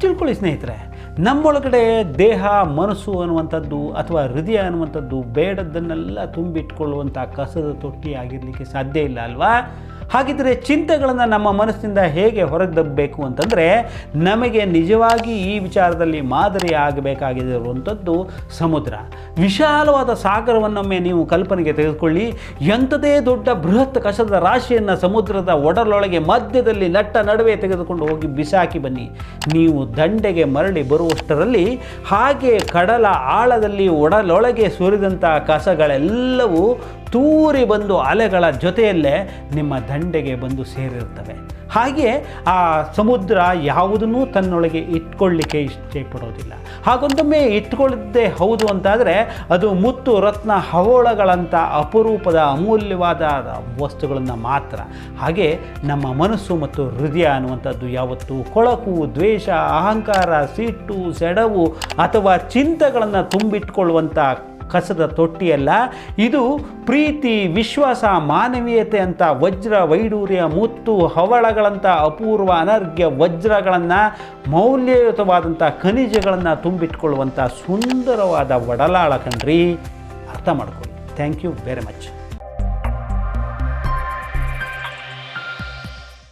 ತಿಳ್ಕೊಳ್ಳಿ ಸ್ನೇಹಿತರೆ, ನಮ್ಮೊಳಗಡೆ ದೇಹ, ಮನಸ್ಸು ಅನ್ನುವಂಥದ್ದು ಅಥವಾ ಹೃದಯ ಅನ್ನುವಂಥದ್ದು ಬೇಡದ್ದನ್ನೆಲ್ಲ ತುಂಬಿಟ್ಕೊಳ್ಳುವಂಥ ಕಸದ ತೊಟ್ಟಿ ಆಗಿರಲಿಕ್ಕೆ ಸಾಧ್ಯ ಇಲ್ಲ ಅಲ್ವಾ? ಹಾಗಿದ್ರೆ ಚಿಂತೆಗಳನ್ನು ನಮ್ಮ ಮನಸ್ಸಿನಿಂದ ಹೇಗೆ ಹೊರದಬ್ಬಬೇಕು ಅಂತಂದರೆ ನಮಗೆ ನಿಜವಾಗಿ ಈ ವಿಚಾರದಲ್ಲಿ ಮಾದರಿ ಆಗಬೇಕಾಗಿರುವಂಥದ್ದು ಸಮುದ್ರ. ವಿಶಾಲವಾದ ಸಾಗರವನ್ನೊಮ್ಮೆ ನೀವು ಕಲ್ಪನೆಗೆ ತೆಗೆದುಕೊಳ್ಳಿ. ಎಂಥದೇ ದೊಡ್ಡ ಬೃಹತ್ ಕಸದ ರಾಶಿಯನ್ನು ಸಮುದ್ರದ ಒಡಲೊಳಗೆ ಮಧ್ಯದಲ್ಲಿ ನಟ್ಟ ನಡುವೆ ತೆಗೆದುಕೊಂಡು ಹೋಗಿ ಬಿಸಾಕಿ ಬನ್ನಿ. ನೀವು ದಂಡೆಗೆ ಮರಳಿ ಬರುವಷ್ಟರಲ್ಲಿ ಹಾಗೆ ಕಡಲ ಆಳದಲ್ಲಿ ಒಡಲೊಳಗೆ ಸುರಿದಂಥ ಕಸಗಳೆಲ್ಲವೂ ತೂರಿ ಬಂದು ಅಲೆಗಳ ಜೊತೆಯಲ್ಲೇ ನಿಮ್ಮ ದಂಡೆಗೆ ಬಂದು ಸೇರಿರ್ತವೆ ಹಾಗೆ ಆ ಸಮುದ್ರ ಯಾವುದನ್ನೂ ತನ್ನೊಳಗೆ ಇಟ್ಕೊಳ್ಳಿಕ್ಕೆ ಇಷ್ಟಪಡೋದಿಲ್ಲ ಹಾಗೊಂದೊಮ್ಮೆ ಇಟ್ಕೊಳ್ಳಿದ್ದೇ ಹೌದು ಅಂತಾದರೆ ಅದು ಮುತ್ತು ರತ್ನ ಹವಳಗಳಂಥ ಅಪರೂಪದ ಅಮೂಲ್ಯವಾದ ವಸ್ತುಗಳನ್ನು ಮಾತ್ರ. ಹಾಗೆ ನಮ್ಮ ಮನಸ್ಸು ಮತ್ತು ಹೃದಯ ಅನ್ನುವಂಥದ್ದು ಯಾವತ್ತೂ ಕೊಳಕು, ದ್ವೇಷ, ಅಹಂಕಾರ, ಸಿಟ್ಟು, ಸೆಡವು ಅಥವಾ ಚಿಂತೆಗಳನ್ನು ತುಂಬಿಟ್ಕೊಳ್ಳುವಂಥ ಕಸದ ತೊಟ್ಟಿಯಲ್ಲ, ಇದು ಪ್ರೀತಿ, ವಿಶ್ವಾಸ, ಮಾನವೀಯತೆ ಅಂತ ವಜ್ರ ವೈಡೂರ್ಯ, ಮುತ್ತು ಹವಳಗಳಂಥ ಅಪೂರ್ವ ಅನರ್ಘ್ಯ ವಜ್ರಗಳನ್ನು ಮೌಲ್ಯಯುತವಾದಂಥ ಖನಿಜಗಳನ್ನು ತುಂಬಿಟ್ಕೊಳ್ಳುವಂಥ ಸುಂದರವಾದ ಒಡಲಾಳ ಕಣ್ರಿ. ಅರ್ಥ ಮಾಡ್ಕೊಳ್ಳಿ. Thank you very much